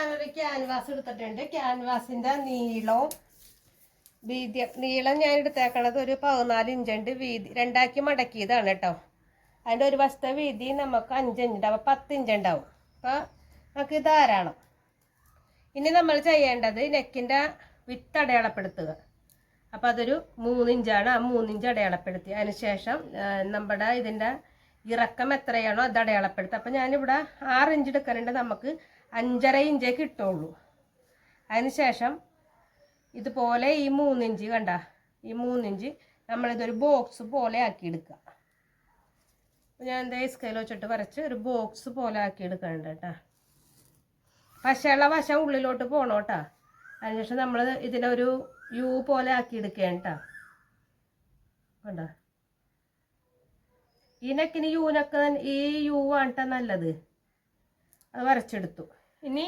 ഞാനൊരു ക്യാൻവാസ് എടുത്തിട്ടുണ്ട്. ക്യാൻവാസിന്റെ നീളവും വീതിയും നീളം ഞാൻ എടുത്തേക്കണത് ഒരു പതിനാല് ഇഞ്ചുണ്ട് വീതി രണ്ടാക്കി മടക്കിയതാണ് കേട്ടോ അതിന്റെ ഒരു വശത്തെ വീതി നമുക്ക് അഞ്ച് ഇഞ്ച് ഉണ്ടാവും പത്ത് ഇഞ്ച് ഉണ്ടാവും. അപ്പോൾ നമുക്ക് ധാരാളം. ഇനി നമ്മൾ ചെയ്യേണ്ടത് നെക്കിന്റെ വിത്ത് അടയാളപ്പെടുത്തുക. അപ്പോൾ അതൊരു മൂന്നിഞ്ചാണ് ആ മൂന്നിഞ്ച് അടയാളപ്പെടുത്തി. അതിനുശേഷം നമ്മുടെ ഇതിന്റെ ഇറക്കം എത്രയാണോ അത് അടയാളപ്പെടുത്തുക. അപ്പോൾ ഞാനിവിടെ ആറ് ഇഞ്ച് എടുക്കാനുണ്ട് നമുക്ക് അഞ്ചര ഇഞ്ചേ കിട്ടുള്ളൂ അതിനുശേഷം ഇതുപോലെ ഈ മൂന്നിഞ്ച് കണ്ട ഈ മൂന്നിഞ്ച് നമ്മളിതൊരു ബോക്സ് പോലെ ആക്കി അപ്പോൾ ഞാൻ എന്താ സ്കെയിൽ വെച്ചിട്ട് വരച്ച് ഒരു ബോക്സ് പോലെ ആക്കി എടുക്കുന്നുണ്ട് കേട്ടോ. പശയുള്ള വശം ഉള്ളിലോട്ട് പോകണം കേട്ടോ. അതിനുശേഷം നമ്മൾ ഇതിനൊരു യു പോലെ ആക്കി കേട്ടോ. കണ്ടോ? ഈ നെക്കിന് യൂനൊക്കെ ഈ യു ആണ് നല്ലത്. അത് വരച്ചെടുത്തു. ഇനി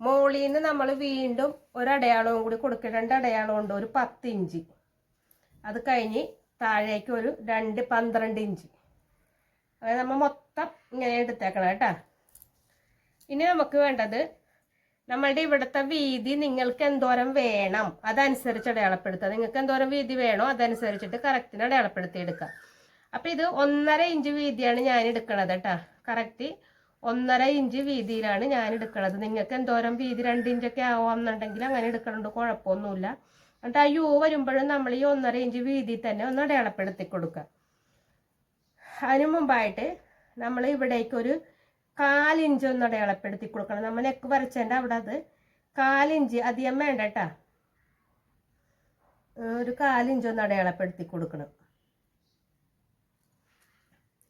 മോളിൽ നിന്ന് നമ്മൾ വീണ്ടും ഒരടയാളവും കൂടി കൊടുക്കുക രണ്ട് അടയാളം ഉണ്ട്. ഒരു പത്ത് ഇഞ്ച് അത് കഴിഞ്ഞ് താഴേക്ക് ഒരു രണ്ട് പന്ത്രണ്ട് ഇഞ്ച്. അതായത് നമ്മൾ മൊത്തം ഇങ്ങനെ എടുത്തേക്കണം കേട്ടോ. ഇനി നമുക്ക് വേണ്ടത് നമ്മളുടെ ഇവിടുത്തെ വീതി നിങ്ങൾക്ക് എന്തോരം വേണം? അതനുസരിച്ച് അടയാളപ്പെടുത്തുക. നിങ്ങൾക്ക് എന്തോരം വീതി വേണോ അതനുസരിച്ചിട്ട് കറക്റ്റിന് അടയാളപ്പെടുത്തി എടുക്കുക അപ്പം ഇത് ഒന്നര ഇഞ്ച് വീതിയാണ് ഞാൻ എടുക്കണത് കേട്ടോ. കറക്റ്റ് ഒന്നര ഇഞ്ച് വീതിയിലാണ് ഞാൻ എടുക്കുന്നത് നിങ്ങൾക്ക് എന്തോരം വീതി രണ്ട് ഇഞ്ചൊക്കെ ആവാമെന്നുണ്ടെങ്കിൽ അങ്ങനെ എടുക്കണുണ്ട് കുഴപ്പമൊന്നുമില്ല. എന്നിട്ട് ആ യു വരുമ്പോഴും നമ്മൾ ഈ ഒന്നര ഇഞ്ച് വീതി തന്നെ ഒന്ന് അടയാളപ്പെടുത്തി കൊടുക്കുക. അതിന് മുമ്പായിട്ട് നമ്മൾ ഇവിടേക്കൊരു കാലിഞ്ച് ഒന്ന് അടയാളപ്പെടുത്തി കൊടുക്കണം. നമ്മൾ നെക്ക് വരച്ചതിന്റെ അവിടെ അത് കാലിഞ്ച് അധികം വേണ്ട കേട്ടാ. ഒരു കാലിഞ്ച് ഒന്ന് അടയാളപ്പെടുത്തി കൊടുക്കണം.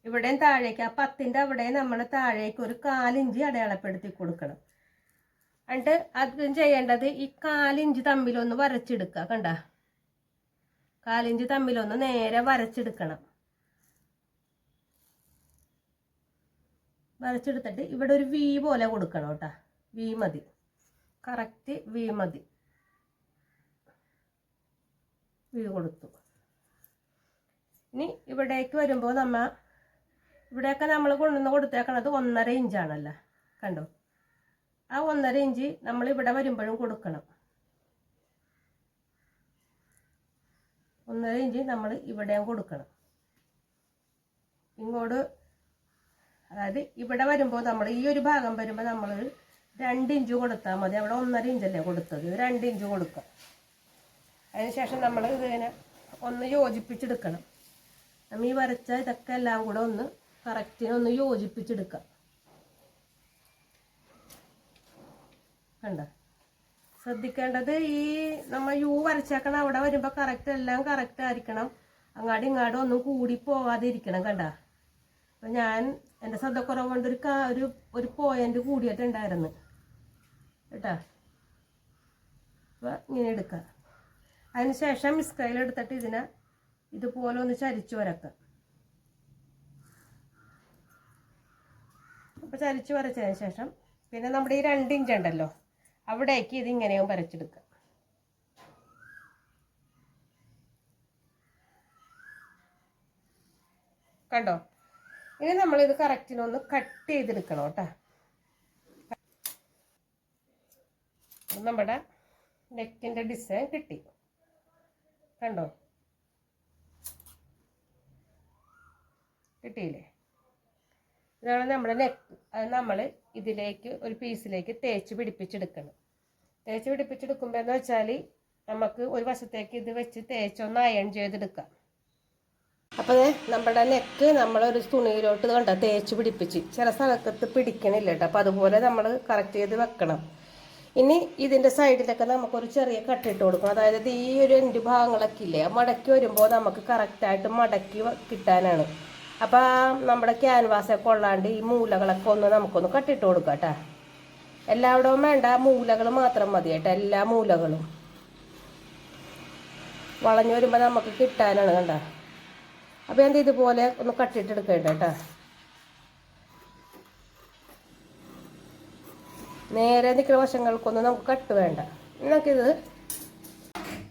ഇവിടെയും താഴേക്ക് ആ പത്തിന്റെ അവിടെ നമ്മൾ താഴേക്ക് ഒരു കാലിഞ്ച് അടയാളപ്പെടുത്തി കൊടുക്കണം. എന്നിട്ട് അതും ചെയ്യേണ്ടത് ഈ കാലിഞ്ച് തമ്മിലൊന്ന് വരച്ചെടുക്കുക കണ്ട? കാലിഞ്ച് തമ്മിലൊന്ന് നേരെ വരച്ചെടുക്കണം. വരച്ചെടുത്തിട്ട് ഇവിടെ ഒരു വി പോലെ കൊടുക്കണം കേട്ടോ. വി മതി. കറക്റ്റ് വി മതി. വി കൊടുത്തു. ഇനി ഇവിടേക്ക് വരുമ്പോൾ നമ്മ ഇവിടെയൊക്കെ നമ്മൾ കൊണ്ടുവന്ന് കൊടുത്തേക്കണത് ഒന്നര ഇഞ്ചാണല്ലോ. കണ്ടോ? ആ ഒന്നര ഇഞ്ച് നമ്മൾ ഇവിടെ വരുമ്പോഴും കൊടുക്കണം. ഒന്നര ഇഞ്ച് നമ്മൾ ഇവിടെയും കൊടുക്കണം. ഇങ്ങോട്ട് അതായത് ഇവിടെ വരുമ്പോൾ നമ്മൾ ഈ ഒരു ഭാഗം വരുമ്പോൾ നമ്മൾ രണ്ട് ഇഞ്ച് കൊടുത്താൽ മതി. അവിടെ ഒന്നര ഇഞ്ചല്ലേ കൊടുത്തത്. രണ്ട് ഇഞ്ച് കൊടുക്കുക അതിനുശേഷം നമ്മൾ ഇതിനെ ഒന്ന് യോജിപ്പിച്ചെടുക്കണം. നമ്മൾ ഈ വരച്ച ഇതൊക്കെ എല്ലാം കൂടെ ഒന്ന് കറക്റ്റിന് ഒന്ന് യോജിപ്പിച്ചെടുക്കാം. കണ്ട? ശ്രദ്ധിക്കേണ്ടത് ഈ നമ്മൾ യു വരച്ചേക്കണം അവിടെ വരുമ്പോൾ കറക്റ്റ് എല്ലാം കറക്റ്റ് ആയിരിക്കണം. അങ്ങാടും ഇങ്ങാടും ഒന്നും കൂടി പോവാതിരിക്കണം കണ്ട? അപ്പം ഞാൻ എന്റെ ശ്രദ്ധക്കുറവ് കൊണ്ട് ഒരു ഒരു ഒരു പോയിന്റ് കൂടിയിട്ടുണ്ടായിരുന്നു. കേട്ടാ? അപ്പം ഇങ്ങനെ എടുക്കുക അതിനുശേഷം മിസ്കൈൽ എടുത്തിട്ട് ഇതിനെ ഇതുപോലെ ഒന്ന് ചരിച്ചു വരക്കുക അപ്പോൾ ചരിച്ച് വരച്ചതിന് ശേഷം പിന്നെ നമ്മുടെ ഈ രണ്ട് ഇഞ്ച് ഉണ്ടല്ലോ അവിടേക്ക് ഇത് ഇങ്ങനെയും വരച്ചെടുക്കുക കണ്ടോ? ഇനി നമ്മളിത് കറക്റ്റിനൊന്ന് കട്ട് ചെയ്തെടുക്കണം കേട്ടോ. നമ്മുടെ നെക്കിന്റെ ഡിസൈൻ കിട്ടി. കണ്ടോ? കിട്ടിയില്ലേ? ഇതാണ് നമ്മുടെ നെക്ക് അത് നമ്മൾ ഇതിലേക്ക് ഒരു പീസിലേക്ക് തേച്ച് പിടിപ്പിച്ചെടുക്കണം. തേച്ച് പിടിപ്പിച്ചെടുക്കുമ്പോൾ എന്ന് വെച്ചാൽ നമുക്ക് ഒരു വശത്തേക്ക് ഇത് വെച്ച് തേച്ചൊന്ന് അയൺ ചെയ്തെടുക്കാം. അപ്പോൾ നമ്മുടെ നെക്ക് നമ്മളൊരു തുണിയിലോട്ട് കണ്ട തേച്ച് പിടിപ്പിച്ച്. ചില സ്ഥലത്ത് പിടിക്കണില്ല കേട്ടോ. അപ്പോൾ അതുപോലെ നമ്മൾ കറക്റ്റ് ചെയ്ത് വെക്കണം. ഇനി ഇതിന്റെ സൈഡിലൊക്കെ നമുക്കൊരു ചെറിയ കട്ടിട്ട് കൊടുക്കണം. അതായത് ഈ ഒരു രണ്ട് ഭാഗങ്ങളൊക്കെ ഇല്ലേ മടക്കി വരുമ്പോൾ നമുക്ക് കറക്റ്റായിട്ട് മടക്കി കിട്ടാനാണ്. അപ്പോൾ നമ്മുടെ ക്യാൻവാസൊക്കെ കൊള്ളാണ്ട് ഈ മൂലകളൊക്കെ ഒന്ന് നമുക്കൊന്ന് കട്ടിട്ട് കൊടുക്കാം കേട്ടോ എല്ലാവിടവും വേണ്ട മൂലകൾ മാത്രം മതി കേട്ടോ എല്ലാ മൂലകളും. വളഞ്ഞു വരുമ്പോൾ നമുക്ക് കിട്ടാനാണ് കണ്ട. അപ്പോൾ ഞാൻ ഇതുപോലെ ഒന്ന് കട്ടിട്ടെടുക്കട്ടെ കേട്ടോ. നേരെ നിൽക്കുന്ന വശങ്ങൾക്കൊന്നും നമുക്ക് കട്ട് വേണ്ട. നിങ്ങൾക്കിത്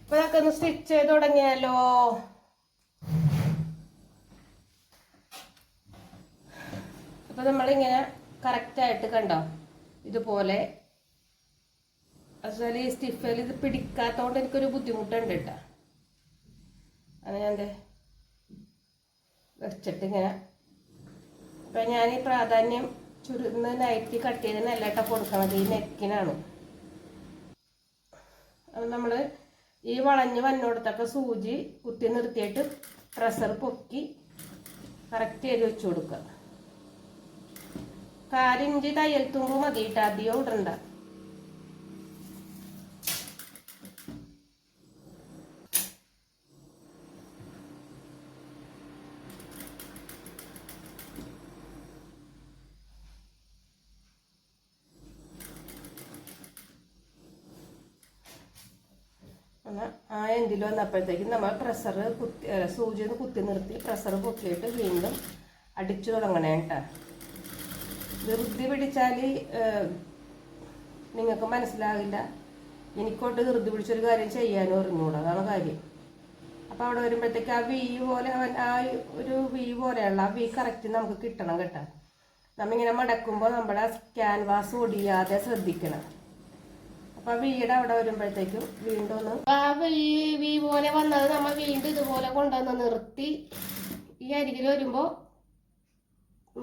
ഇപ്പൊ നമുക്കൊന്ന് സ്റ്റിച്ച് ചെയ്ത് തുടങ്ങിയാലോ? അപ്പൊ നമ്മളിങ്ങനെ കറക്റ്റായിട്ട് കണ്ടോ? ഇതുപോലെ. അതുപോലെ ഈ സ്റ്റിഫിൽ ഇത് പിടിക്കാത്തതുകൊണ്ട് എനിക്കൊരു ബുദ്ധിമുട്ടുണ്ട് കേട്ടോ. അത് ഞാൻ വെച്ചിട്ട് ഇങ്ങനെ. ഇപ്പം ഞാൻ ഈ പ്രാധാന്യം ചുരുന്ന് നൈറ്റി കട്ട് ചെയ്തതിനല്ല കേട്ടോ കൊടുക്കണത്. ഈ നെക്കിനാണ് അത് നമ്മൾ ഈ വളഞ്ഞ് വന്നോടത്തൊക്കെ സൂചി കുത്തി നിർത്തിയിട്ട് പ്രഷർ പൊക്കി കറക്റ്റ് ചെയ്ത് വെച്ച് കൊടുക്കുക. കാലിഞ്ച് തയ്യൽ തുമ്പ് മതി കേട്ടോ അധികം ഇടണ്ട. ആ എൻഡിൽ വന്നപ്പോഴത്തേക്കും നമ്മൾ പ്രഷർ കുത്തി സൂചി ഒന്ന് കുത്തി നിർത്തി പ്രഷർ പൊക്കിയിട്ട് വീണ്ടും അടിച്ചു തുടങ്ങണേ കേട്ടോ ധൃതി പിടിച്ചാൽ നിങ്ങൾക്ക് മനസ്സിലാകില്ല എനിക്കോട്ട് ധൃതി പിടിച്ചൊരു കാര്യം ചെയ്യാനും അറിഞ്ഞൂടാ അതാണ് കാര്യം. അപ്പം അവിടെ വരുമ്പോഴത്തേക്ക് ആ വി പോലെ അവൻ ആ ഒരു വി പോലെയുള്ള ആ വി കറക്റ്റ് നമുക്ക് കിട്ടണം കേട്ടോ. നമ്മിങ്ങനെ മടക്കുമ്പോൾ നമ്മുടെ ക്യാൻവാസ് ഒടിയാതെ ശ്രദ്ധിക്കണം. അപ്പം ആ വീട് അവിടെ വരുമ്പോഴത്തേക്കും വീണ്ടും ഒന്ന് ആ വീ വീ പോലെ വന്നത് നമ്മൾ വീണ്ടും ഇതുപോലെ കൊണ്ടുവന്ന് നിർത്തി. ഈ അരികിൽ വരുമ്പോ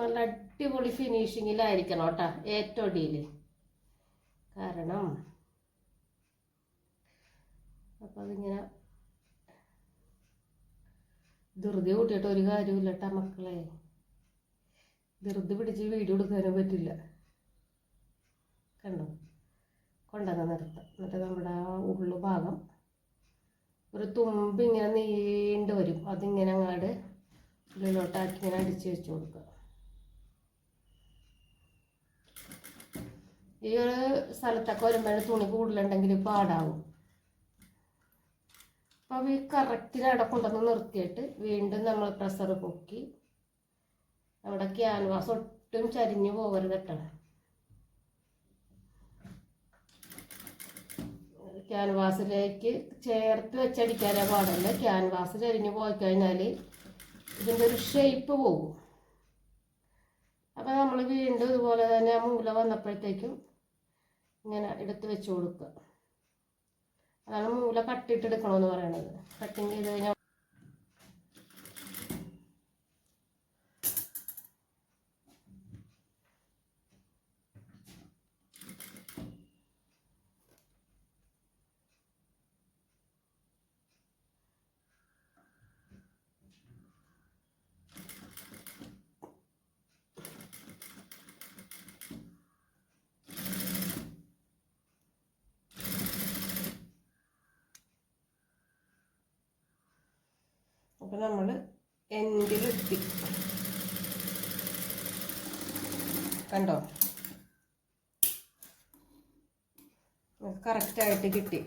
നല്ല അടിപൊളി ഫിനിഷിങ്ങിലായിരിക്കണം കേട്ടോ ഏറ്റവും അടിയിൽ കാരണം അപ്പൊ അതിങ്ങനെ ധൃതി കൂട്ടിയിട്ട് ഒരു കാര്യമില്ല കേട്ടോ മക്കളെ. ധൃതി പിടിച്ച് വീഡിയോ എടുക്കാനും പറ്റില്ല. കണ്ടോ? കൊണ്ടുവന്ന് നിർത്താം. എന്നിട്ട് നമ്മുടെ ആ ഉള്ളു ഭാഗം ഒരു തുമ്പ് ഇങ്ങനെ നീണ്ടു വരും. അതിങ്ങനെ അങ്ങാട് ഉള്ളിലോട്ടാക്കി ഇങ്ങനെ അടിച്ച് വെച്ച് കൊടുക്കുക. ഈ ഒരു സ്ഥലത്തൊക്കെ വരുമ്പോൾ തുണി കൂടുതലുണ്ടെങ്കിൽ പാടാവും. അപ്പോൾ ഈ കറക്റ്റിന് അവിടെ കൊണ്ടുവന്ന് നിർത്തിയിട്ട് വീണ്ടും നമ്മൾ പ്രഷർ പൊക്കി അവിടെ ക്യാൻവാസ് ഒട്ടും ചരിഞ്ഞു പോകരുത് കേട്ടോ. ക്യാൻവാസിലേക്ക് ചേർത്ത് വെച്ചടിക്കാനേ പാടില്ല? ക്യാൻവാസ് ചരിഞ്ഞു പോയി കഴിഞ്ഞാൽ ഇതിന്റെ ഒരു ഷേപ്പ് പോകും. അപ്പോൾ നമ്മൾ വീണ്ടും ഇതുപോലെ തന്നെ മൂല വന്നപ്പോഴത്തേക്കും ഇങ്ങനെ എടുത്ത് വെച്ച് കൊടുക്കുക. അതാണ് മൂല കട്ടിട്ടെടുക്കണമെന്ന് പറയണത്. കട്ടിങ് ചെയ്ത് കഴിഞ്ഞാൽ അപ്പോൾ നമ്മൾ എൻഡിലെത്തി കണ്ടോ? കറക്റ്റായിട്ട് കിട്ടി.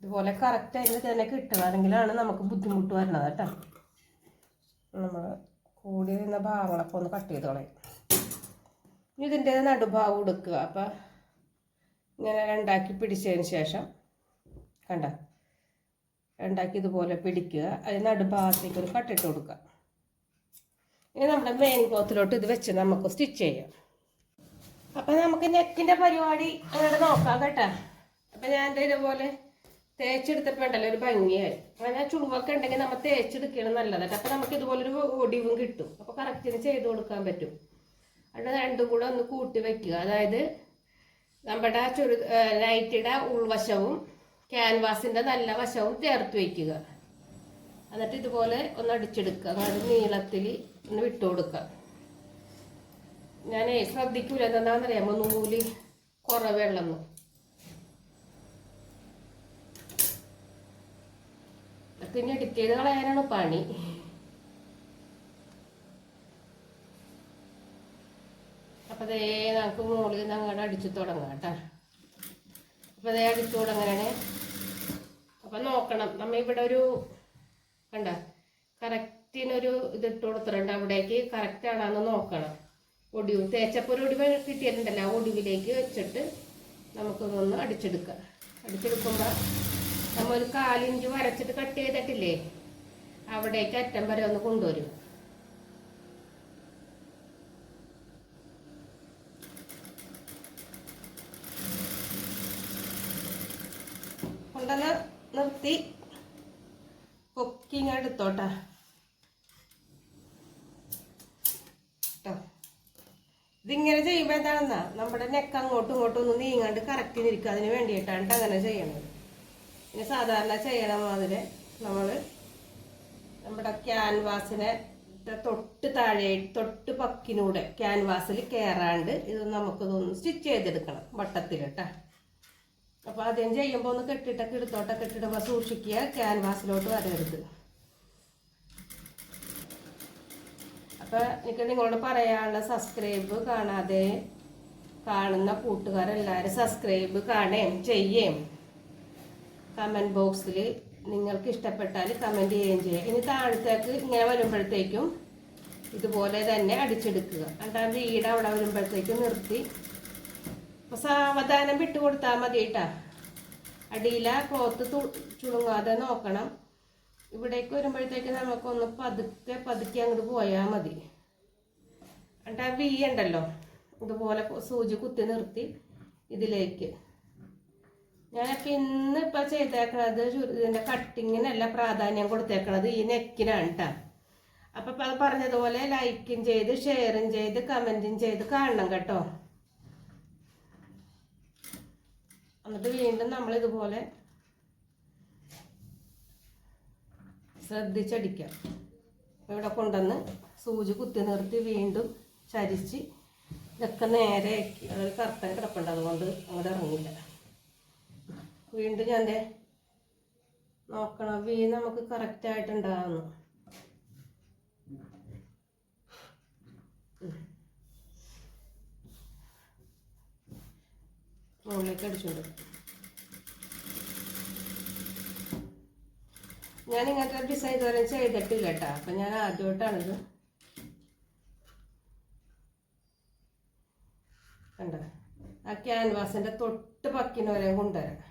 ഇതുപോലെ കറക്റ്റായിട്ട് തന്നെ കിട്ടണമെങ്കിലാണ് നമുക്ക് ബുദ്ധിമുട്ട് വരുന്നത് കേട്ടോ. നമ്മൾ കൂടി നിന്ന ഭാഗങ്ങളൊക്കെ ഒന്ന് കട്ട് ചെയ്ത് ഇനി ഇതിന്റെ നടുഭാഗം എടുക്കുക അപ്പം ഇങ്ങനെ രണ്ടാക്കി പിടിച്ചതിന് ശേഷം കണ്ട? രണ്ടാക്കി ഇതുപോലെ പിടിക്കുക. അതിന് നടുഭാഗത്തേക്ക് ഒരു കട്ടിട്ട് കൊടുക്കുക. ഇനി നമ്മുടെ മെയിൻ ക്ലോത്തിലോട്ട് ഇത് വെച്ച് നമുക്ക് സ്റ്റിച്ച് ചെയ്യാം. അപ്പം നമുക്ക് നെക്കിന്റെ പരിപാടി അങ്ങോട്ട് നോക്കാം കേട്ടോ. അപ്പം ഞാൻ എന്റെ ഇതുപോലെ തേച്ചെടുത്തപ്പോൾ ഉണ്ടല്ലോ ഒരു ഭംഗിയായി. അങ്ങനെ ചുളിവൊക്കെ ഉണ്ടെങ്കിൽ നമ്മൾ തേച്ചെടുക്കുകയാണ് നല്ലത് അപ്പം നമുക്ക് ഇതുപോലൊരു ഒടിവും കിട്ടും. അപ്പോൾ കറക്റ്റിന് ചെയ്ത് കൊടുക്കാൻ പറ്റും. അത് രണ്ടും കൂടെ ഒന്ന് കൂട്ടി വെക്കുക. അതായത് നമ്മുടെ ചുരു നൈറ്റിയുടെ ഉൾവശവും ക്യാൻവാസിന്റെ നല്ല വശവും ചേർത്ത് വയ്ക്കുക. എന്നിട്ട് ഇതുപോലെ ഒന്ന് അടിച്ചെടുക്കുക. അങ്ങനെ നീളത്തിൽ ഒന്ന് വിട്ടു കൊടുക്കുക. ഞാനേ ശ്രദ്ധിക്കൂല. എന്താണെന്നറിയാമോ? നൂൽ കുറവുള്ളെന്ന് അതൊക്കെ ഇനി എഡിറ്റ് ചെയ്ത് കളയാനാണ് പണി. അപ്പൊ അതേ നമുക്ക് മുകളിൽ നിന്ന് അങ്ങോട്ട് അടിച്ചു തുടങ്ങാം കേട്ടോ. അപ്പൊ ദേ അടിച്ചു തുടങ്ങാണ് അപ്പൊ നോക്കണം. നമ്മ ഇവിടെ ഒരു കണ്ട കറക്റ്റിനൊരു ഇതിട്ട് കൊടുത്തിട്ടുണ്ട് അവിടേക്ക്. കറക്റ്റ് ആണെന്ന് നോക്കണം. ഒടിവ് തേച്ചപ്പോൾ ഒടിവ് കിട്ടിയിട്ടുണ്ടല്ലോ. ആ ഒടിവിലേക്ക് വെച്ചിട്ട് നമുക്കൊന്ന് അടിച്ചെടുക്കാം. അടിച്ചെടുക്കുമ്പോൾ നമ്മൾ ഒരു കാലിഞ്ച് വരച്ചിട്ട് കട്ട് ചെയ്തിട്ടില്ലേ? അവിടേക്ക് അറ്റം വരെ ഒന്ന് കൊണ്ടുവരും. കൊണ്ടുവന്ന് നിർത്തി. കുക്കിങ് എടുത്തോട്ടെ. കേട്ടോ ഇതിങ്ങനെ ചെയ്യുമ്പോൾ എന്താണെന്നാ? നമ്മുടെ നെക്ക് അങ്ങോട്ടും ഇങ്ങോട്ടും ഒന്ന് നീങ്ങാണ്ട് കറക്റ്റ് നിൽക്കുക അതിന് വേണ്ടിയിട്ടാണ് ട്ടോ അങ്ങനെ ചെയ്യണത്. പിന്നെ സാധാരണ ചെയ്യണ മാതിരി നമ്മൾ നമ്മുടെ ക്യാൻവാസിനെ തൊട്ട് താഴെ തൊട്ട് പക്കിനൂടെ ക്യാൻവാസിൽ കയറാണ്ട് ഇത് നമുക്കിതൊന്ന് സ്റ്റിച്ച് ചെയ്തെടുക്കണം. വട്ടത്തിൽ അപ്പോൾ ആദ്യം ചെയ്യുമ്പോൾ ഒന്ന് കെട്ടിട്ടൊക്കെ എടുത്തോട്ടെ കെട്ടിടുമ്പോൾ സൂക്ഷിക്കുക ക്യാൻവാസിലോട്ട് വരരുത്. അപ്പോൾ എനിക്ക് നിങ്ങളോട് പറയാനുള്ള സബ്സ്ക്രൈബ് കാണാതെ കാണുന്ന കൂട്ടുകാരെല്ലാവരും സബ്സ്ക്രൈബ് കാണേം ചെയ്യേം. കമന്റ് ബോക്സിൽ നിങ്ങൾക്ക് ഇഷ്ടപ്പെട്ടാൽ കമന്റ് ചെയ്യുകയും ചെയ്യുക ഇനി താഴത്തേക്ക് ഇങ്ങനെ വരുമ്പോഴത്തേക്കും ഇതുപോലെ തന്നെ അടിച്ചെടുക്കുക. അല്ലാണ്ട് വീട് അവിടെ വരുമ്പോഴത്തേക്കും നിർത്തി. അപ്പോൾ സാവധാനം വിട്ട് കൊടുത്താൽ മതി കേട്ടാ അടിയില ക്ലോത്ത് ചുളുങ്ങാതെ നോക്കണം. ഇവിടേക്ക് വരുമ്പോഴത്തേക്ക് നമുക്കൊന്ന് പതുക്കെ പതുക്കെ അങ്ങോട്ട് പോയാൽ മതി. എന്നിട്ട് ആ വി ഉണ്ടല്ലോ ഇതുപോലെ സൂചി കുത്തി നിർത്തി ഇതിലേക്ക്. ഞാനിപ്പോൾ ഇന്ന് ഇപ്പം ചെയ്തേക്കണത് ഇതിന്റെ കട്ടിങ്ങിനല്ല പ്രാധാന്യം കൊടുത്തേക്കണത് ഈ നെക്കിനാണ് കേട്ടോ അപ്പം പറഞ്ഞതുപോലെ ലൈക്കും ചെയ്ത് ഷെയറും ചെയ്ത് കമന്റും ചെയ്ത് കാണണം കേട്ടോ. എന്നിട്ട് വീണ്ടും നമ്മൾ ഇതുപോലെ ശ്രദ്ധിച്ചടിക്കാം ഇവിടെ കൊണ്ടുവന്ന് സൂചി കുത്തി നിർത്തി വീണ്ടും ചരിച്ച് ഇതൊക്കെ നേരെ ആക്കി അതൊരു കറുത്തൻ കിടപ്പുണ്ട് അതുകൊണ്ട് അങ്ങോട്ട് ഇറങ്ങില്ല വീണ്ടും ഞാൻ നോക്കണം. വീ നമുക്ക് കറക്റ്റായിട്ടുണ്ടാകുന്നു മുകളിലേക്ക് അടിച്ചുകൊണ്ട് ഞാൻ ഇങ്ങനത്തെ ഡിസൈൻ ഇതുവരെ ചെയ്തിട്ടില്ല കേട്ടോ. അപ്പം ഞാൻ ആദ്യമായിട്ടാണിത്. കണ്ട? ആ ക്യാൻവാസിന്റെ തൊട്ട് പക്കിന് വരെ കൊണ്ടുവരാം.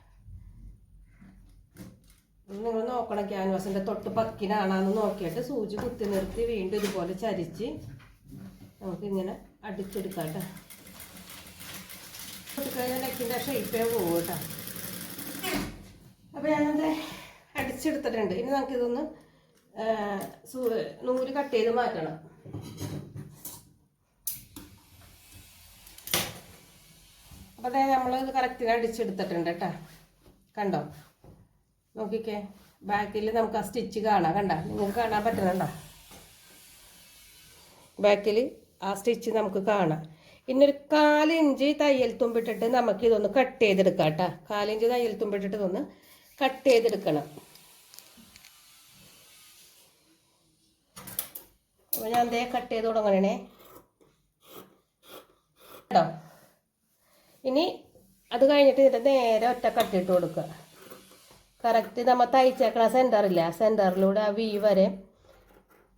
നിങ്ങൾ നോക്കണം ക്യാൻവാസിന്റെ തൊട്ട് പക്കിനാണെന്ന് നോക്കിയിട്ട് സൂചി കുത്തി നിർത്തി വീണ്ടും ഇതുപോലെ ചരിച്ച് നമുക്കിങ്ങനെ അടിച്ചെടുക്കാം കേട്ടോ. കഴിഞ്ഞാൽ നെക്കിന്റെ പോകും കേട്ടോ അപ്പോൾ ഞാനത് അടിച്ചെടുത്തിട്ടുണ്ട്. ഇനി നമുക്ക് ഇതൊന്ന് നൂൽ കട്ട് ചെയ്ത് മാറ്റണം. അപ്പോൾ അതായത് നമ്മൾ ഇത് കറക്റ്റിന് അടിച്ചെടുത്തിട്ടുണ്ട് കേട്ടോ. കണ്ടോ? നോക്കിക്കേ. ബാക്കിൽ നമുക്ക് ആ സ്റ്റിച്ച് കാണാം. കണ്ട? നിങ്ങൾക്ക് കാണാൻ പറ്റുന്നുണ്ടോ? ബാക്കിൽ ആ സ്റ്റിച്ച് നമുക്ക് കാണാം. ഇന്നൊരു കാലിഞ്ച് തയ്യൽ തുമ്പിട്ടിട്ട് നമുക്ക് ഇതൊന്ന് കട്ട് ചെയ്തെടുക്കാം കേട്ടോ. കാലിഞ്ച് തയ്യൽ തുമ്പിട്ടിട്ട് ഇതൊന്ന് കട്ട് ചെയ്തെടുക്കണം. അപ്പോൾ ഞാൻ ദേ കട്ട് ചെയ്ത് തുടങ്ങണേ കേട്ടോ? ഇനി അത് കഴിഞ്ഞിട്ട് ഇതിന്റെ നേരെ ഒറ്റ കട്ടിട്ട് കൊടുക്കുക. കറക്റ്റ് നമ്മൾ തയ്ച്ചേക്കണ സെന്ററില്ല സെന്ററിലൂടെ ആ വി വരെ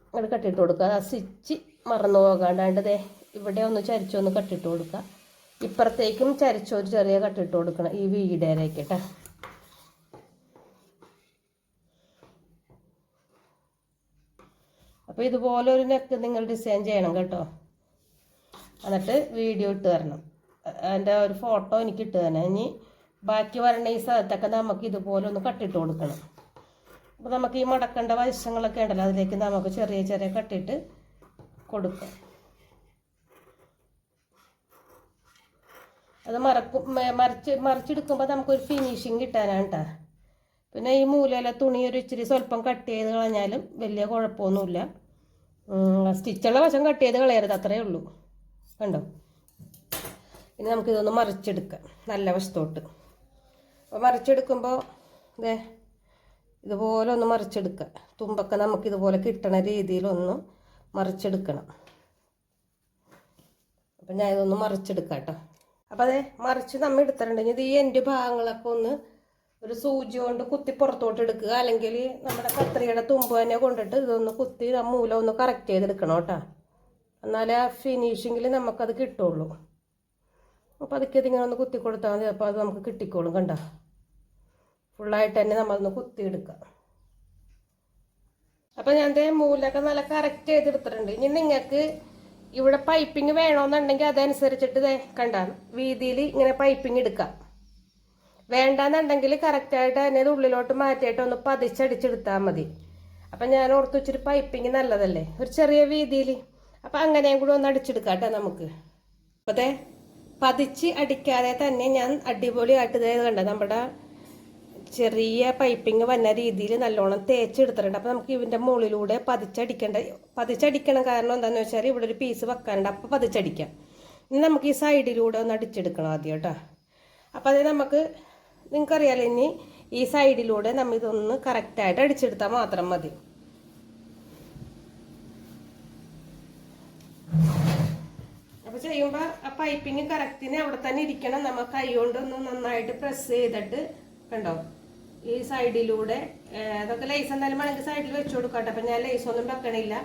അങ്ങോട്ട് കട്ടിട്ട് കൊടുക്കുക. ആ സ്റ്റിച്ച് മറന്നു പോകാണ്ടാണ്ട് ദേ ഇവിടെ ഒന്ന് ചരിച്ചൊന്ന് കട്ടിട്ട് കൊടുക്കുക ഇപ്പുറത്തേക്കും ചരിച്ചൊരു ചെറിയ കട്ടിട്ട് കൊടുക്കണം ഈ വീടേരേക്ക് കേട്ടോ അപ്പോൾ ഇതുപോലെ ഒരു നെക്ക് നിങ്ങൾ ഡിസൈൻ ചെയ്യണം കേട്ടോ. എന്നിട്ട് വീഡിയോ ഇട്ട് തരണം. അതിന്റെ ഒരു ഫോട്ടോ എനിക്ക് ഇട്ട് തരണം. ഇനി ബാക്കി വരണ ഈ സ്ഥലത്തൊക്കെ നമുക്ക് ഇതുപോലെ ഒന്ന് കട്ടിട്ട് കൊടുക്കണം. അപ്പോൾ നമുക്ക് ഈ മടക്കേണ്ട വശങ്ങളൊക്കെ ഉണ്ടല്ലോ അതിലേക്ക് നമുക്ക് ചെറിയ ചെറിയ കട്ടിട്ട് കൊടുക്കാം. അത് മറക്കും മറിച്ച് മറിച്ചെടുക്കുമ്പോൾ നമുക്കൊരു ഫിനിഷിങ് കിട്ടാനാണ് കേട്ടോ പിന്നെ ഈ മൂലയിലെ തുണി ഒരു ഇച്ചിരി സ്വല്പം കട്ട് ചെയ്ത് കളഞ്ഞാലും വലിയ കുഴപ്പമൊന്നുമില്ല. സ്റ്റിച്ചുള്ള വശം കട്ട് ചെയ്ത് കളയരുത് അത്രയേ ഉള്ളൂ. കണ്ടോ? ഇനി നമുക്കിതൊന്ന് മറിച്ചെടുക്കാം നല്ല വശത്തോട്ട്. അപ്പോൾ മറിച്ചെടുക്കുമ്പോൾ ഇതേ ഇതുപോലെ ഒന്ന് മറിച്ചെടുക്കുക തുമ്പൊക്കെ നമുക്കിതുപോലെ കിട്ടണ രീതിയിലൊന്ന് മറിച്ചെടുക്കണം. അപ്പം ഞാൻ ഇതൊന്ന് മറിച്ചെടുക്കാം കേട്ടോ അപ്പം അതെ മറിച്ച് നമ്മൾ എടുത്തിട്ടുണ്ടെങ്കിൽ ഇത് ഈ എന്റെ ഭാഗങ്ങളൊക്കെ ഒന്ന് ഒരു സൂചി കൊണ്ട് കുത്തി പുറത്തോട്ട് എടുക്കുക. അല്ലെങ്കിൽ നമ്മുടെ കത്രിയുടെ തുമ്പ് തന്നെ കൊണ്ടിട്ട് ഇതൊന്ന് കുത്തി ആ മൂല ഒന്ന് കറക്റ്റ് ചെയ്തെടുക്കണം കേട്ടോ. എന്നാലേ ആ ഫിനിഷിങ്ങിൽ നമുക്കത് കിട്ടുള്ളൂ. അപ്പോൾ അതൊക്കെ ഇതിങ്ങനെ ഒന്ന് കുത്തി കൊടുത്താൽ മതി. അപ്പോൾ അത് നമുക്ക് കിട്ടിക്കോളും കണ്ട? ഫുള്ളായിട്ട് തന്നെ നമ്മളൊന്ന് കുത്തിയെടുക്കാം അപ്പോൾ ഞാൻ മൂലൊക്കെ നല്ല കറക്റ്റ് ചെയ്തെടുത്തിട്ടുണ്ട്. ഇനി നിങ്ങൾക്ക് ഇവിടെ പൈപ്പിംഗ് വേണമെന്നുണ്ടെങ്കിൽ അതനുസരിച്ചിട്ട് കണ്ട വീതിയിൽ ഇങ്ങനെ പൈപ്പിംഗ് എടുക്കാം. വേണ്ടാന്നുണ്ടെങ്കിൽ കറക്റ്റായിട്ട് അതിനെ ഉള്ളിലോട്ട് മാറ്റിയിട്ട് ഒന്ന് പതിച്ചടിച്ചെടുത്താൽ മതി. അപ്പം ഞാൻ ഓർത്ത് വെച്ചൊരു പൈപ്പിങ് നല്ലതല്ലേ? ഒരു ചെറിയ വീതിയിൽ. അപ്പം അങ്ങനെയും കൂടി ഒന്ന് അടിച്ചെടുക്കാം കേട്ടോ നമുക്ക്. അപ്പോൾ അതെ പതിച്ച് അടിക്കാതെ തന്നെ ഞാൻ അടിപൊളിയായിട്ട് ഇതേ കണ്ട? നമ്മുടെ ചെറിയ പൈപ്പിംഗ് വന്ന രീതിയിൽ നല്ലോണം തേച്ചെടുത്തിട്ടുണ്ട്. അപ്പോൾ നമുക്ക് ഇതിന്റെ മുകളിലൂടെ പതിച്ചടിക്കേണ്ട പതിച്ചടിക്കണം കാരണം എന്താണെന്ന് വെച്ചാൽ ഇവിടെ ഒരു പീസ് വെക്കാനുണ്ട്. അപ്പോൾ പതിച്ചടിക്കാം. ഇനി നമുക്ക് ഈ സൈഡിലൂടെ ഒന്ന് അടിച്ചെടുക്കണം ആദ്യം കേട്ടോ. അപ്പോൾ അത് നമുക്ക് നിങ്ങൾക്കറിയാലോ ഇനി ഈ സൈഡിലൂടെ നമ്മൾ ഇതൊന്ന് കറക്റ്റായിട്ട് അടിച്ചെടുത്താൽ മാത്രം മതി. അപ്പോൾ ചെയ്യുമ്പോൾ ആ പൈപ്പിങ് കറക്റ്റിന് അവിടെ തന്നെ ഇരിക്കണം. നമ്മൾ കൈ കൊണ്ടൊന്ന് നന്നായിട്ട് പ്രസ് ചെയ്തിട്ട് കണ്ടോ? ഈ സൈഡിലൂടെ അതൊക്കെ ലൈസ് എന്തായാലും വേണമെങ്കിൽ സൈഡിൽ വെച്ചു കൊടുക്കട്ടെ. അപ്പം ഞാൻ ലൈസ് ഒന്നും വെക്കണില്ല.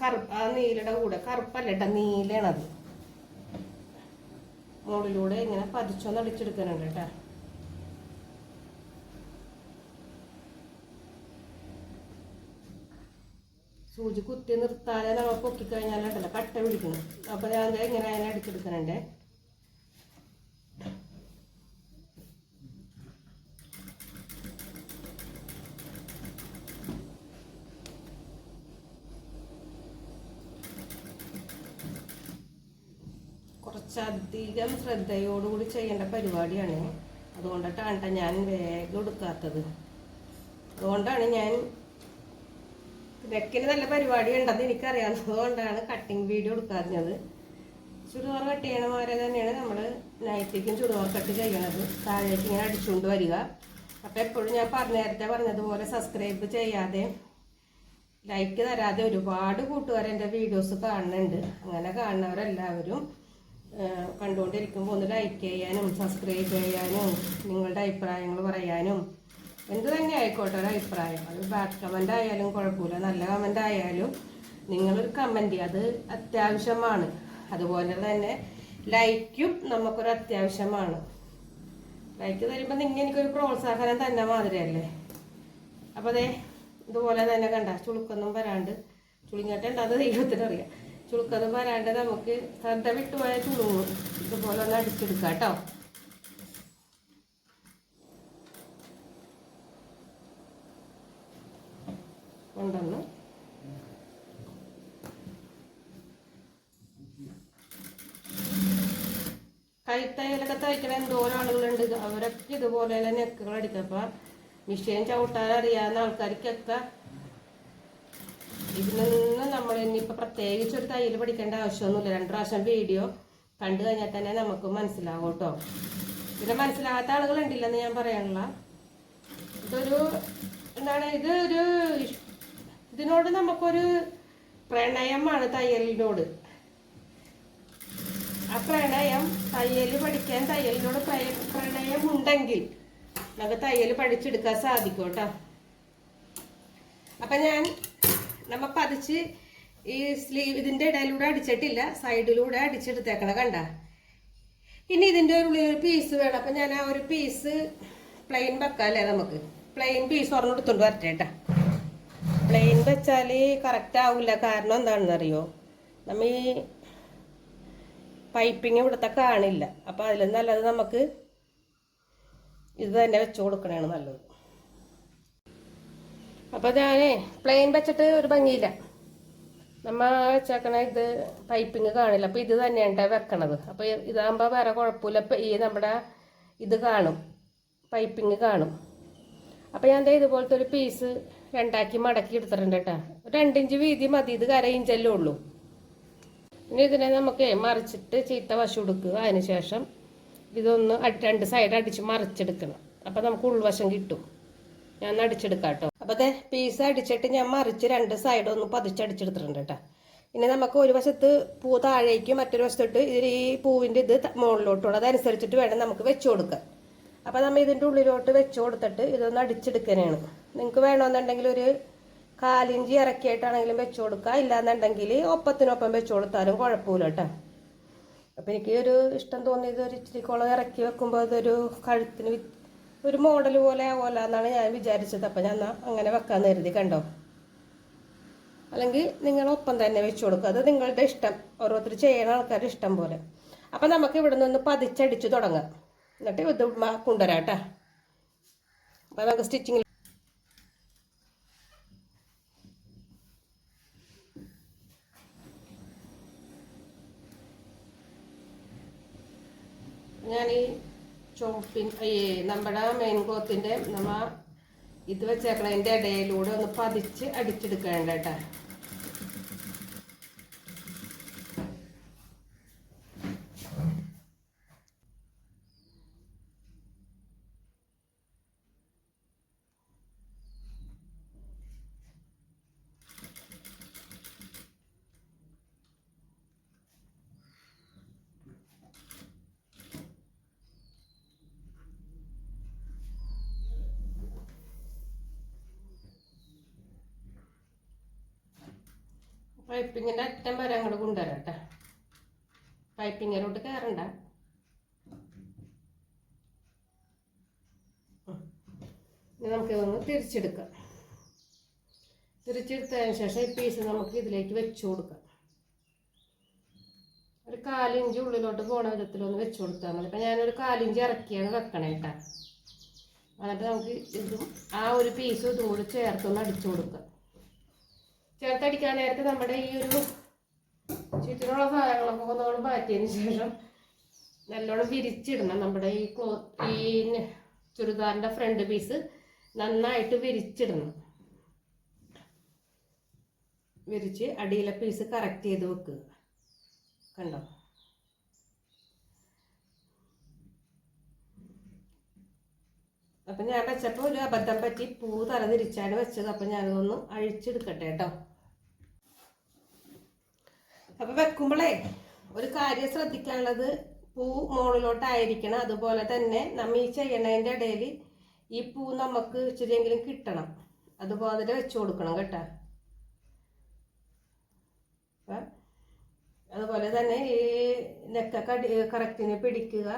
കറുപ്പ് ആ നീലയുടെ കൂടെ കറുപ്പല്ല കേട്ടോ നീലയാണത്. മുകളിലൂടെ ഇങ്ങനെ പതിച്ചൊന്ന് അടിച്ചെടുക്കാനുണ്ട് കേട്ടോ സൂചി കുത്തി നിർത്താതെ നമ്മൾ പൊക്കിക്കഴിഞ്ഞാലുണ്ടല്ലോ കട്ട പിടിക്കണം അപ്പോൾ ഞാൻ എങ്ങനെ അതിനെ അടിച്ചെടുക്കണേ കുറച്ചധികം ശ്രദ്ധയോടുകൂടി ചെയ്യേണ്ട പരിപാടിയാണ്. അതുകൊണ്ടിട്ടാണ് ഞാൻ വേഗം എടുക്കാത്തത്. അതുകൊണ്ടാണ് ഞാൻ നെക്കിന് നല്ല പരിപാടി ഉണ്ടെന്ന് എനിക്കറിയാവുന്നതുകൊണ്ടാണ് കട്ടിങ് വീഡിയോ എടുക്കാറിഞ്ഞത് ചുരിദാർ കട്ട് ചെയ്യണമാരെ തന്നെയാണ് നമ്മൾ നൈറ്റിക്കും ചുരിദാർ കട്ട് ചെയ്യണത്. താഴേക്ക് ഇങ്ങനെ അടിച്ചുകൊണ്ട് വരിക. അപ്പോൾ എപ്പോഴും ഞാൻ പറഞ്ഞ നേരത്തെ പറഞ്ഞതുപോലെ സബ്സ്ക്രൈബ് ചെയ്യാതെ ലൈക്ക് തരാതെ ഒരുപാട് കൂട്ടുകാർ എന്റെ വീഡിയോസ് കാണുന്നുണ്ട്. അങ്ങനെ കാണുന്നവരെല്ലാവരും കണ്ടുകൊണ്ടിരിക്കുമ്പോൾ ഒന്ന് ലൈക്ക് ചെയ്യാനും സബ്സ്ക്രൈബ് ചെയ്യാനും നിങ്ങളുടെ അഭിപ്രായങ്ങൾ പറയാനും എന്ത് തന്നെ ആയിക്കോട്ടെ ഒരു അഭിപ്രായം. അത് ബാഡ് കമന്റ് ആയാലും കുഴപ്പമില്ല. നല്ല കമന്റ് ആയാലും നിങ്ങളൊരു കമന്റ് അത് അത്യാവശ്യമാണ്. അതുപോലെ തന്നെ ലൈക്കും നമുക്കൊരു അത്യാവശ്യമാണ്. ലൈക്ക് തരുമ്പോൾ നിങ്ങൾ എനിക്കൊരു പ്രോത്സാഹനം തന്നെ മാതിരിയല്ലേ? അപ്പോൾ അതെ ഇതുപോലെ തന്നെ കണ്ട. ചുളുക്കൊന്നും വരാണ്ട്. ചുളുങ്ങട്ടുണ്ട് അത് ദൈവത്തിനറിയാം ചുളുക്കൊന്നും വരാണ്ട് നമുക്ക് ശ്രദ്ധ വിട്ടുപോയ ചുളുങ്ങും ഇതുപോലെ ഒന്ന് അടിച്ചെടുക്കാം കേട്ടോ കൊണ്ടുവന്ന് കൈത്തയ്യലൊക്കെ തയ്ക്കണ എന്തോ ആളുകളുണ്ട് അവരൊക്കെ ഇതുപോലെ നെക്കുകൾ അടിക്കുക മിഷീൻ ചവിട്ടാൻ അറിയാവുന്ന ആൾക്കാർക്കൊക്കെ ഇതിനൊന്നും നമ്മൾ ഇനിയിപ്പോൾ പ്രത്യേകിച്ച് ഒരു തയ്യൽ പഠിക്കേണ്ട ആവശ്യമൊന്നുമില്ല. രണ്ട് പ്രാവശ്യം വീഡിയോ കണ്ടു കഴിഞ്ഞാൽ തന്നെ നമുക്ക് മനസ്സിലാവും കേട്ടോ. പിന്നെ മനസ്സിലാകാത്ത ആളുകളുണ്ടില്ലെന്ന് ഞാൻ പറയാനുള്ള. ഇതൊരു എന്താണ്? ഇത് ഒരു ഇതിനോട് നമുക്കൊരു പ്രണയമാണ് തയ്യലിനോട്. ആ പ്രണയം തയ്യൽ പഠിക്കാൻ തയ്യലിനോട് പ്രണയം ഉണ്ടെങ്കിൽ നമുക്ക് തയ്യൽ പഠിച്ചെടുക്കാൻ സാധിക്കും കേട്ടോ. അപ്പൊ ഞാൻ നമ്മ പതിച്ച് ഈ സ്ലീവ് ഇതിന്റെ ഇടയിലൂടെ അടിച്ചിട്ടില്ല സൈഡിലൂടെ അടിച്ചെടുത്തേക്കണ കണ്ട. ഇനി ഇതിന്റെ ഉള്ളിൽ ഒരു പീസ് വേണം. അപ്പൊ ഞാൻ ആ ഒരു പീസ് പ്ലെയിൻ വെക്കാല്ലേ നമുക്ക്? പ്ലെയിൻ പീസ് ഒരെണ്ണം എടുത്തോണ്ട് വരട്ടെ കേട്ടാ. പ്ലെയിൻ വെച്ചാൽ കറക്റ്റ് ആവില്ല കാരണം എന്താണെന്നറിയോ? നമ്മ ഈ പൈപ്പിങ് ഇവിടുത്തെ കാണില്ല. അപ്പോൾ അതിൽ നല്ലത് നമുക്ക് ഇത് തന്നെ വെച്ച് കൊടുക്കണതാണ് നല്ലത്. അപ്പോൾ ഞാനേ പ്ലെയിൻ വെച്ചിട്ട് ഒരു ഭംഗിയില്ല. നമ്മ വെച്ചേക്കണ ഇത് പൈപ്പിങ് കാണില്ല. അപ്പോൾ ഇത് തന്നെയാണ് വെക്കണത്. അപ്പോൾ ഇതാകുമ്പോൾ വേറെ കുഴപ്പമില്ല അപ്പോൾ ഈ നമ്മുടെ ഇത് കാണും. പൈപ്പിങ് കാണും. അപ്പോൾ ഞാൻ ഇതുപോലത്തെ ഒരു പീസ് രണ്ടാക്കി മടക്കി എടുത്തിട്ടുണ്ട് കേട്ടോ. രണ്ടിഞ്ച് വീതി മതി ഇത് കര ഇഞ്ചല്ലേ ഉള്ളൂ. ഇനി ഇതിനെ നമുക്ക് മറിച്ചിട്ട് ചീത്ത വശം കൊടുക്കുക അതിന് ശേഷം ഇതൊന്ന് രണ്ട് സൈഡ് അടിച്ച് മറിച്ചെടുക്കണം. അപ്പം നമുക്ക് ഉൾവശം കിട്ടും. ഞാൻ അടിച്ചെടുക്കാം കേട്ടോ. അപ്പം അതെ പീസ് അടിച്ചിട്ട് ഞാൻ മറിച്ച് രണ്ട് സൈഡ് ഒന്ന് പതിച്ചടിച്ചെടുത്തിട്ടുണ്ട് കേട്ടോ. ഇനി നമുക്ക് ഒരു വശത്ത് പൂ താഴേക്കും മറ്റൊരു വശത്തോട്ട് ഇതിൽ ഈ പൂവിന്റെ ഇത് മുകളിലോട്ടുള്ള അതനുസരിച്ചിട്ട് വേണം നമുക്ക് വെച്ചു കൊടുക്കാൻ. അപ്പം നമ്മൾ ഇതിന്റെ ഉള്ളിലോട്ട് വെച്ചു കൊടുത്തിട്ട് ഇതൊന്ന് അടിച്ചെടുക്കാനാണ്. നിങ്ങൾക്ക് വേണമെന്നുണ്ടെങ്കിൽ ഒരു കാലിഞ്ചി ഇറക്കിയിട്ടാണെങ്കിലും വെച്ച് കൊടുക്കുക ഇല്ലാന്നുണ്ടെങ്കിൽ ഒപ്പത്തിനൊപ്പം വെച്ച് കൊടുത്താലും കുഴപ്പമില്ല കേട്ടോ. അപ്പം എനിക്ക് ഒരു ഇഷ്ടം തോന്നിയത് ഒരു ഇച്ചിരി കുളം ഇറക്കി വെക്കുമ്പോൾ അതൊരു കഴുത്തിന് ഒരു മോഡൽ പോലെ ആവുമല്ലോ എന്നാണ് ഞാൻ വിചാരിച്ചത്. അപ്പം ഞാൻ അങ്ങനെ വെക്കാൻ കരുതി കണ്ടോ? അല്ലെങ്കിൽ നിങ്ങൾ ഒപ്പം തന്നെ വെച്ച് കൊടുക്കുക. അത് നിങ്ങളുടെ ഇഷ്ടം. ഓരോരുത്തർ ചെയ്യുന്ന ആൾക്കാരുടെ ഇഷ്ടം പോലെ. അപ്പം നമുക്ക് ഇവിടെ നിന്ന് പതിച്ചടിച്ച് തുടങ്ങാം. എന്നിട്ട് ഇത് കൊണ്ടുവരാം കേട്ടോ. അപ്പം നമുക്ക് സ്റ്റിച്ചിങ് ഞാൻ ഈ ചോപ്പിൻ നമ്മുടെ മെയിൻ നമ്മൾ നമ്മ ഇത് വെച്ചേക്കണതിന്റെ ഇടയിലൂടെ ഒന്ന് പതിച്ച് അടിച്ചെടുക്കേണ്ട കേട്ടോ പൈപ്പിങ്ങിന്റെ അറ്റം വരെ അങ്ങോട്ട് കൊണ്ടുവരാം കേട്ടോ. പൈപ്പിങ്ങിലോട്ട് കയറണ്ട. നമുക്ക് ഇതൊന്ന് തിരിച്ചെടുക്കാം. തിരിച്ചെടുത്തതിന് ശേഷം ഈ പീസ് നമുക്ക് ഇതിലേക്ക് വെച്ചു കൊടുക്കാം. ഒരു കാലിഞ്ച് ഉള്ളിലോട്ട് പോണ വിധത്തിലൊന്ന് വെച്ചു കൊടുത്താൽ മതി. അപ്പം ഞാനൊരു കാലിഞ്ച് ഇറക്കിയാണ് വെക്കണേ കേട്ടോ. എന്നിട്ട് നമുക്ക് ഇതും ആ ഒരു പീസും ഇതും കൂടി ചേർത്തൊന്ന് അടിച്ചു കൊടുക്കാം. ചേർത്തടിക്കാൻ നേരത്തെ നമ്മുടെ ഈ ഒരു ചുറ്റിനുള്ള സാധനങ്ങളൊക്കെ നമ്മൾ മാറ്റിയതിന് ശേഷം നല്ലോണം വിരിച്ചിടണം. നമ്മുടെ ഈ ക്ലോ ഈ ചുരിദാറിന്റെ ഫ്രണ്ട് പീസ് നന്നായിട്ട് വിരിച്ചിടണം. വിരിച്ച് അടിയിലെ പീസ് കറക്റ്റ് ചെയ്ത് വെക്കുക കണ്ടോ? അപ്പം ഞാൻ വെച്ചപ്പോൾ ഒരു അബദ്ധം പറ്റി പൂ തലതിരിച്ചാണ് വെച്ചത്. അപ്പം ഞാനതൊന്ന് അഴിച്ചെടുക്കട്ടെ കേട്ടോ. അപ്പം വെക്കുമ്പോഴേ ഒരു കാര്യം ശ്രദ്ധിക്കാനുള്ളത് പൂ മുകളിലോട്ടായിരിക്കണം അതുപോലെ തന്നെ നമ്മൾ ഈ ചെയ്യണതിന്റെ ഇടയിൽ ഈ പൂ നമുക്ക് ഇച്ചിരിയെങ്കിലും കിട്ടണം. അതുപോലെ വെച്ചു കൊടുക്കണം കേട്ടോ. അതുപോലെ തന്നെ ഈ നെക്കൊക്കെ അടി കറക്റ്റിന് പിടിക്കുക.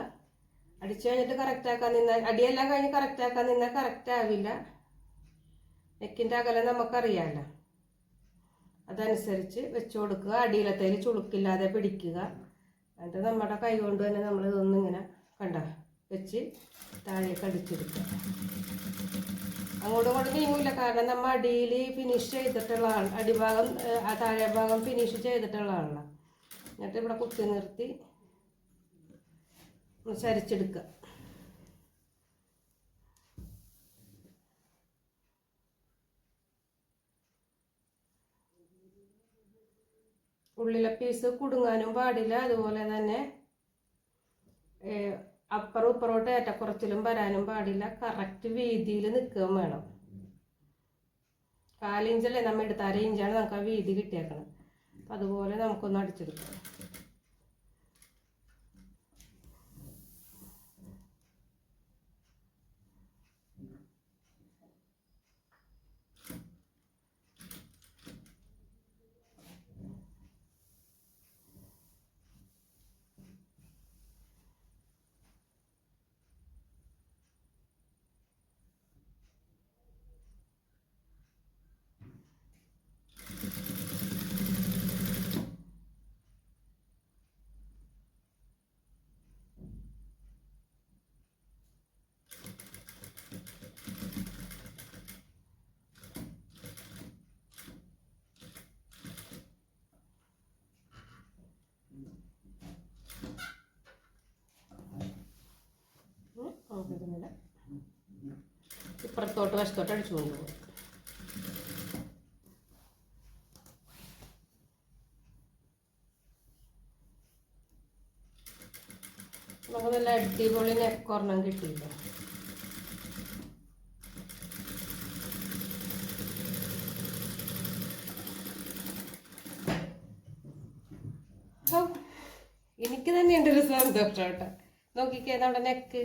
അടിച്ചു കഴിഞ്ഞിട്ട് കറക്റ്റ് ആക്കാൻ നിന്നാൽ അടിയെല്ലാം കഴിഞ്ഞ് കറക്റ്റ് ആക്കാൻ നിന്നാൽ കറക്റ്റ് ആവില്ല. നെക്കിന്റെ അകലം നമുക്കറിയാമല്ലോ അതനുസരിച്ച് വെച്ചു കൊടുക്കുക. അടിയിലത്തേൽ ചുളുക്കില്ലാതെ പിടിക്കുക. എന്നിട്ട് നമ്മുടെ കൈ കൊണ്ട് തന്നെ നമ്മൾ ഇതൊന്നും ഇങ്ങനെ കണ്ട? വെച്ച് താഴേക്ക് അടിച്ചെടുക്കുക. അങ്ങോട്ടും ഇങ്ങോട്ടും നീങ്ങില്ല കാരണം നമ്മൾ അടിയിൽ ഫിനിഷ് ചെയ്തിട്ടുള്ള ആൾ അടിഭാഗം താഴെ ഭാഗം ഫിനിഷ് ചെയ്തിട്ടുള്ള ആളാണ് എന്നിട്ട് ഇവിടെ കുത്തി നിർത്തി ചരിച്ചെടുക്കുക. ഉള്ളിലെ പീസ് കുടുങ്ങാനും പാടില്ല. അതുപോലെ തന്നെ അപ്പുറം ഇപ്പുറോട്ട് ഏറ്റക്കുറച്ചിലും വരാനും പാടില്ല. കറക്റ്റ് വീതിയിൽ നിൽക്കുകയും വേണം. കാലിഞ്ചല്ലേ നമ്മൾ എടുത്ത അര ഇഞ്ചാണ് നമുക്ക് ആ വീതി കിട്ടിയേക്കണം അതുപോലെ നമുക്കൊന്ന് അടിച്ചെടുക്കാം. ഇപ്പുറത്തോട്ട് വശത്തോട്ട് അടിച്ചു കൊണ്ടുപോകും നമുക്ക് നല്ല അടിപൊളി നെക്കൊരെണ്ണം കിട്ടിയില്ല എനിക്ക് എനിക്ക് തന്നെയുണ്ട് ഒരു സന്തോഷം കേട്ടോ നോക്കിക്കേ നമ്മുടെ നെക്ക്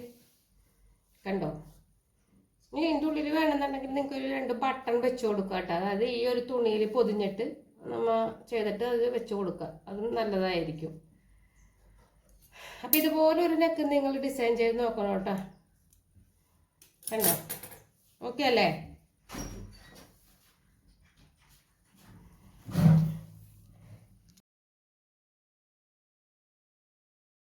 കണ്ടോ? ഇനി ഇതിന്റെ ഉള്ളിൽ വേണമെന്നുണ്ടെങ്കിൽ നിങ്ങൾക്ക് ഒരു രണ്ട് ബട്ടൺ വെച്ച് കൊടുക്കുക കേട്ടോ. അതായത് ഈ ഒരു തുണിയിൽ പൊതിഞ്ഞിട്ട് നമ്മൾ ചെയ്തിട്ട് അത് വെച്ച് കൊടുക്കുക അത് നല്ലതായിരിക്കും. അപ്പം ഇതുപോലെ ഒരു നെക്ക് നിങ്ങൾ ഡിസൈൻ ചെയ്ത് നോക്കണം കേട്ടോ. കണ്ടോ? ഓക്കെ അല്ലേ?